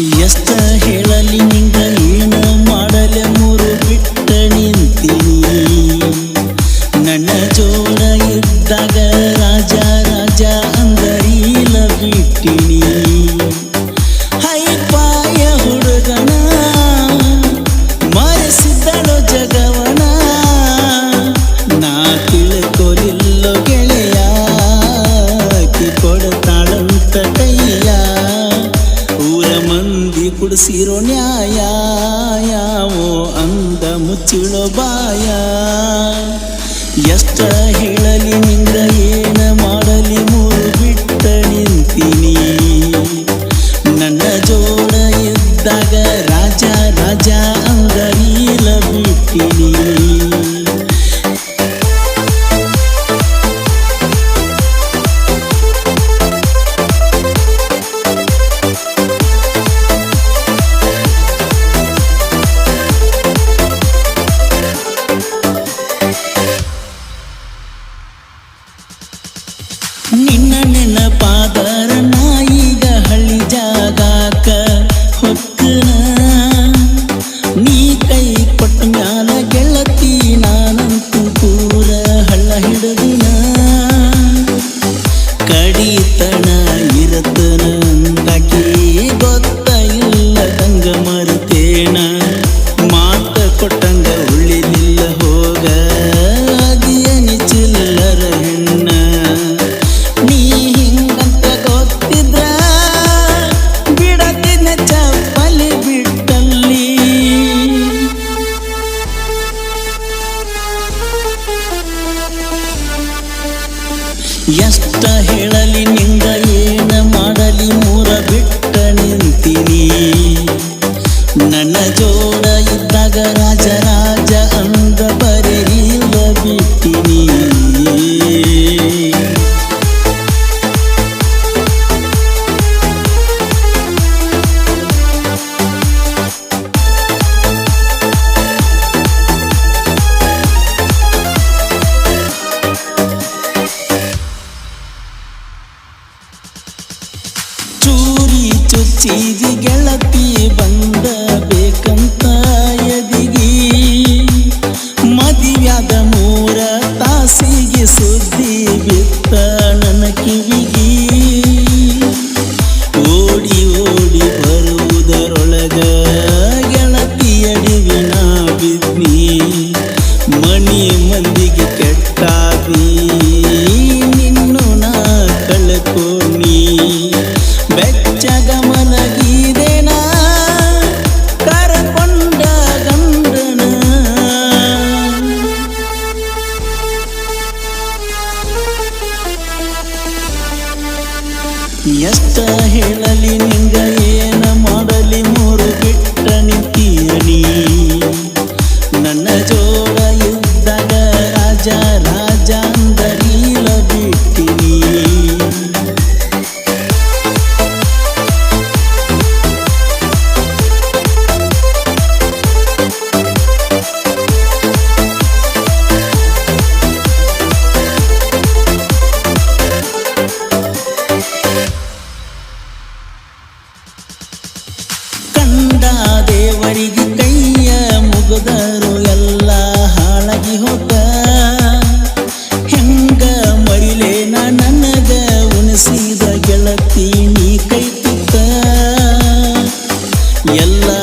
ಎಷ್ಟ ಹೇಳಲಿ ನಿಂಗ ಕುಡಿಸಿರೋ ನ್ಯಾಯ ಯಾವೋ ಅಂದ ಮುಚ್ಚಿಳೋ ಬಾಯ. ಎಷ್ಟ ಹೇಳಲಿ ನಿಂದ ಏನ ಮಾಡಲಿ ಮೂರು ಬಿಟ್ಟ ನಿಂತೀನಿ. ನನ್ನ ಜೋಡ ಇದ್ದಾಗ ರಾಜ ರಾಜ ಅಂದರೀಲ ಬಿಟ್ಟಿನಿ. ಚುಚ್ಚಿದಿ ಗೆಳತಿ ಬಂದ ಬೇಕಂತ ಎದಿಗಿ, ಮದಿವ್ಯಾದ ಮೂರ ತಾಸಿಗೆ ಸುದ್ದಿ ಬಿತ್ತ ನನ್ನ ಕಿವಿಗಿ. ಓಡಿ ಓಡಿ ಬರುವುದರೊಳಗ ಗೆಳತಿ ನಾ ಬಿದ್ನಿ ಮಣಿ ಮಂದಿಗೆ ಕೆಟ್ಟಾದಿ ನನ್ನ ಜೋಡ ಇದ್ದಾಗ ರಾಜ ರಾಜ ಅಂದರೀಲ ಬಿಟ್ಟಿನಿ ಕಂಡ ದೇವರಿಗೆ ಕೈಯ ಮುಗಿದರು எல்லா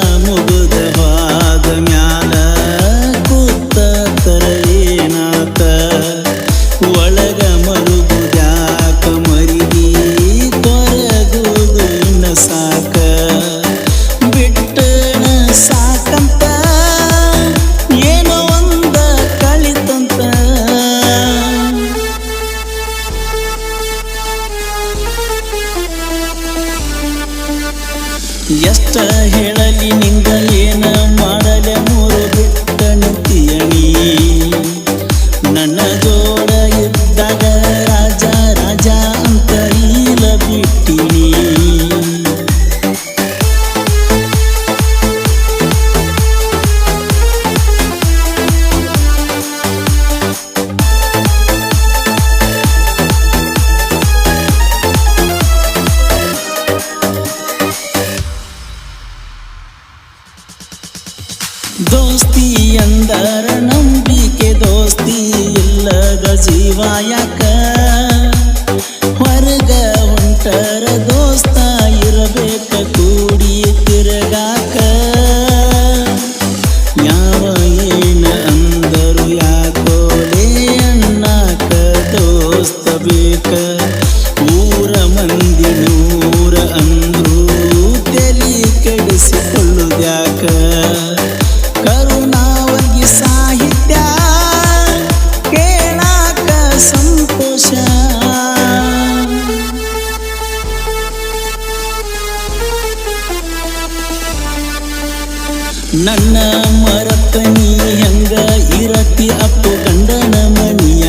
ಎಷ್ಟ ಹೇಳಲಿ ನಿಂದ ಏನ ಮಾಡಲೆ ಮೂರು ಬಿಟ್ಟ ನಿಂತಿಯಣಿ 了的希望呀！哥。ನನ್ನ ಮರತ್ತ ನೀ ಹೆಂಗ ಇರತಿ ಅಪ್ಪು ಗಂಡನ ಮನಿಯ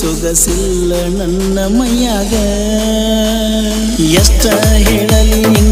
ಸೊಗಸಿಲ್ಲ ನನ್ನ ಮೈಯಾಗ. ಎಷ್ಟ ಹೇಳಲಿ